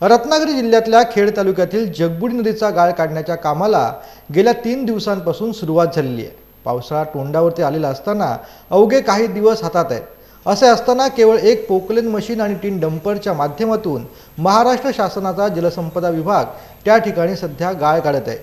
रत्नागिरी जिल्ह्यातल्या खेड तालुक्यातील जगबुडी नदीचा गाळ काढण्याच्या कामाला गेल्या तीन दिवसांपासून सुरुवात झालेली आहे. पावसाळा तोंडावरती आलेला असताना अवघे काही दिवस हातात आहेत. असे असताना केवळ एक पोकलेन मशीन आणि तीन डंपरच्या माध्यमातून महाराष्ट्र शासनाचा जलसंपदा विभाग त्या ठिकाणी सध्या गाळ काढत आहे.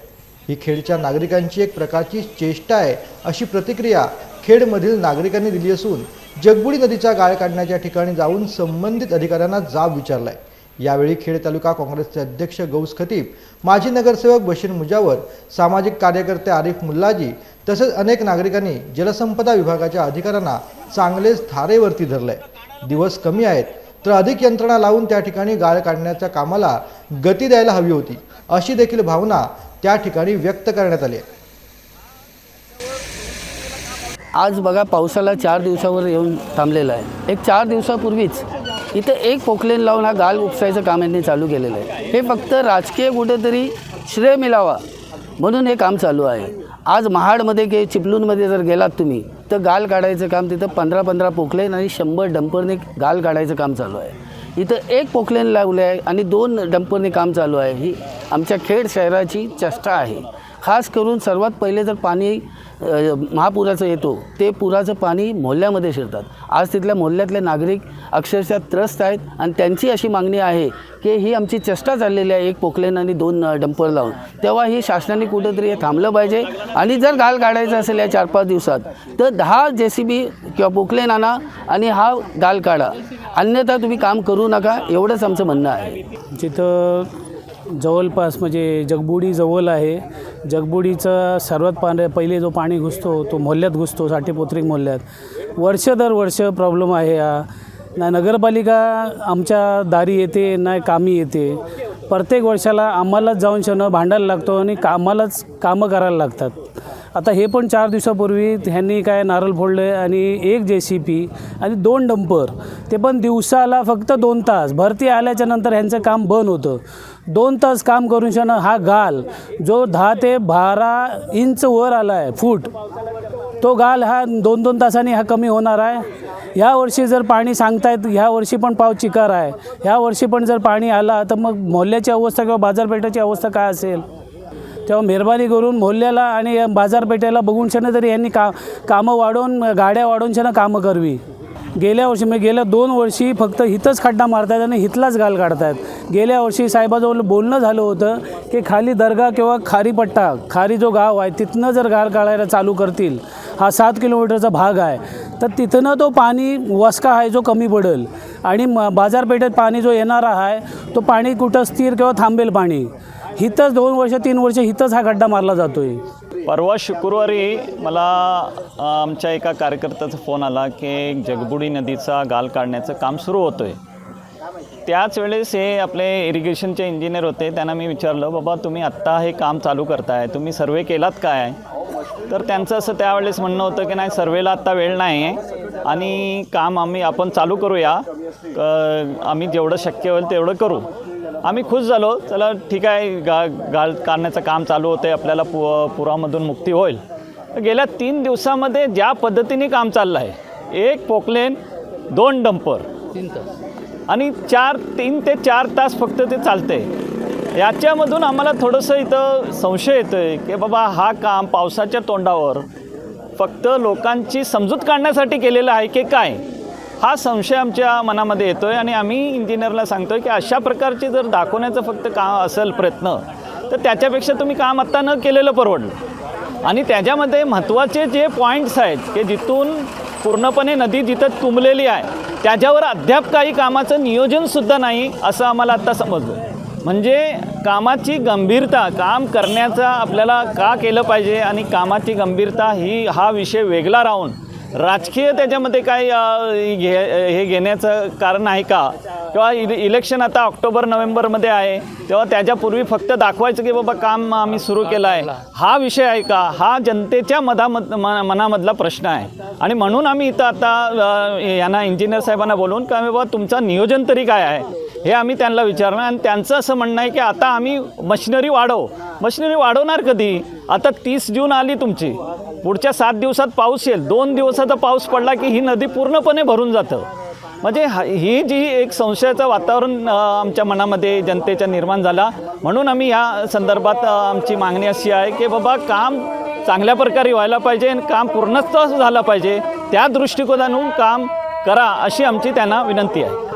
ही खेडच्या नागरिकांची एक प्रकारची चेष्टा आहे अशी प्रतिक्रिया खेडमधील नागरिकांनी दिली असून जगबुडी नदीचा गाळ काढण्याच्या ठिकाणी जाऊन संबंधित अधिकाऱ्यांना जाब विचारला आहे यावेळी खेड तालुका काँग्रेसचे अध्यक्ष गौस खतीब माजी नगरसेवक बशीर मुजावर सामाजिक कार्यकर्ते आरिफ मुल्लाजी तसेच अनेक नागरिकांनी जलसंपदा विभागाच्या अधिकाऱ्यांना चांगलेच धारेवरती धरले. दिवस कमी आहेत तर अधिक यंत्रणा लावून त्या ठिकाणी गाळ काढण्याच्या कामाला गती द्यायला हवी होती अशी देखील भावना त्या ठिकाणी व्यक्त करण्यात आली आहे. आज बघा पावसाला चार दिवसावर येऊन थांबलेला आहे. एक चार दिवसापूर्वीच इथं एक पोखलेन लावून हा गाल उपसायचं काम यांनी चालू केलेलं आहे. हे फक्त राजकीय कुठेतरी श्रेय मिळावा म्हणून हे काम चालू आहे. आज महाडमध्ये गे चिपलूनमध्ये जर गेलात तुम्ही तर गाल काढायचं काम तिथं पंधरा पंधरा पोखलेन आणि शंभर डंपरने गाल काढायचं काम चालू आहे. इथं एक पोखलेन लावले आहे आणि दोन डंपरने काम चालू आहे. ही आमच्या खेड शहराची चेष्टा आहे. खास करून सर्वात पहिले जर पाणी महापुराचं येतो ते पुराचं पाणी मोहल्ल्यामध्ये शिरतात. आज तिथल्या मोहल्ल्यातले नागरिक अक्षरशः त्रस्त आहेत आणि त्यांची अशी मागणी आहे की ही आमची चेष्टा चाललेली आहे एक पोकलेन आणि दोन डंपर लावून. तेव्हा ही शासनाने कुठेतरी हे थांबलं पाहिजे आणि जर गाल काढायचं असेल या चार पाच दिवसात तर दहा जे सी बी किंवा पोकलेन आणा आणि हा गाल काढा. अन्यथा तुम्ही काम करू नका एवढंच आमचं म्हणणं आहे. जिथं जवळपास म्हणजे जगबुडी जवळ आहे. जगबुडीचा सर्वात पान पहिले जो पाणी घुसतो तो मोहल्ल्यात घुसतो साठेपोत्रिक मोहल्ल्यात. वर्ष दर वर्ष प्रॉब्लेम आहे हा. ना नगरपालिका आमच्या दारी येते ना कामी येते. प्रत्येक वर्षाला आम्हालाच जाऊन शनं भांडायला लागतो आणि कामालाच कामं करायला लागतात. आता हे पण चार दिवसापूर्वी ह्यांनी काय नारळ फोडले आणि एक जे सी पी आणि दोन डंपर. ते पण दिवसाला फक्त दोन तास. भरती आल्याच्यानंतर ह्यांचं काम बंद होतं. दोन तास काम करून शन हा गाल जो दहा ते बारा इंच वर आला आहे फूट तो गाल हा दोन दोन तासांनी हा कमी होणार आहे. ह्या वर्षी जर पाणी सांगतायत ह्या वर्षी पण पाव चिकार आहे. ह्या वर्षी पण जर पाणी आला तर मग मोहल्ल्याची अवस्था किंवा बाजारपेठेची अवस्था काय असेल? तेव्हा मेहरबानी करून मोहल्ल्याला आणि बाजारपेठेला बघून शनं तरी यांनी का कामं वाढवून गाड्या वाढवून शनं कामं करवी. गेल्या वर्षी म्हणजे गेल्या दोन वर्षी फक्त हिथंच खड्डा मारतायत आणि हितलाच गाल काढतायत. गेल्या वर्षी साहेबाजवळ बोलणं झालं होतं की खाली दर्गा किंवा खारीपट्टा खारी जो गाव आहे तिथनं जर गाल काढायला चालू करतील हा सात किलोमीटरचा भाग आहे तर तिथनं तो पाणी वसका आहे जो कमी पडेल. आणि म बाजारपेठेत पाणी जो येणारा आहे तो पाणी कुठं स्थिर किंवा थांबेल पाणी. हिथंच दोन वर्ष तीन वर्ष हिथंच हा खड्डा मारला जातो आहे परवा शुक्रवारी मला आमच्या एका कार्यकर्त्याचा फोन आला की जगबुडी नदीचा गाल काढण्याचं काम सुरू होतं आहे त्याच वेळेस हे आपले इरिगेशनचे इंजिनियर होते त्यांना मी विचारलं बाबा तुम्ही आत्ता हे काम चालू करताय तुम्ही सर्वे केलात काय? तर त्यांचं असं त्यावेळेस म्हणणं होतं की नाही सर्वेला आत्ता वेळ नाही आहे आणि काम आम्ही आपण चालू करूया. आम्ही जेवढं शक्य होईल तेवढं करू. आम्ही खुश झालो. चला ठीक आहे. गा गाळ काढण्याचं काम चालू होतं आहे आपल्याला पु पुरामधून मुक्ती होईल. गेल्या तीन दिवसामध्ये ज्या पद्धतीने काम चाललं आहे एक पोकलेन दोन डंपर. तीन तास. आणि चार तीन ते चार तास फक्त ते चालते याच्यामधून आम्हाला थोडंसं इथं संशय येतो आहे की बाबा हा काम पावसाच्या तोंडावर फक्त लोकांची समजूत काढण्यासाठी केलेलं आहे की काय? हा संशय आमच्या मनामध्ये येतो आहे आणि आम्ही इंजिनियरला सांगतो आहे की अशा प्रकारचे जर दाखवण्याचं फक्त काम असेल प्रयत्न तर त्याच्यापेक्षा तुम्ही काम आत्ता न केलेलं परवडलं. आणि त्याच्यामध्ये महत्त्वाचे जे पॉईंट्स आहेत की जिथून पूर्णपणे नदी जिथं तुंबलेली आहे त्याच्यावर अद्याप काही कामाचं नियोजनसुद्धा नाही असं आम्हाला आत्ता समजलं. म्हणजे कामाची गंभीरता काम करण्याचा आपल्याला का केलं पाहिजे आणि कामाची गंभीरता ही हा विषय वेगळा राहून राजकीय त्याच्यामध्ये काय घे हे घेण्याचं कारण आहे का? किंवा इले इलेक्शन आता ऑक्टोबर नोव्हेंबरमध्ये आहे. तेव्हा त्याच्यापूर्वी फक्त दाखवायचं की बाबा काम आम्ही सुरू केलं आहे. हा विषय आहे का? हा जनतेच्या मधामध मनामधला प्रश्न आहे. आणि म्हणून आम्ही इथं आता यांना इंजिनियर साहेबांना बोलवून का बाबा तुमचं नियोजन तरी काय आहे? हे आम्ही त्यांना विचारणार आणि त्यांचं असं म्हणणं आहे की आता आम्ही मशिनरी वाढव. मशिनरी वाढवणार कधी? आता तीस जून आली तुमची. पुढच्या सात दिवसात पाऊस येईल. दोन दिवसाचा पाऊस पडला की ही नदी पूर्णपणे भरून जातं. म्हणजे हा- ही जी एक संशयाचं वातावरण आमच्या मनामध्ये जनतेच्या निर्माण झाला. म्हणून आम्ही या संदर्भात आमची मागणी अशी आहे की बाबा काम चांगल्या प्रकारे व्हायला पाहिजे आणि काम पूर्णत्व झालं पाहिजे. त्या दृष्टिकोनातून काम करा अशी आमची त्यांना विनंती आहे.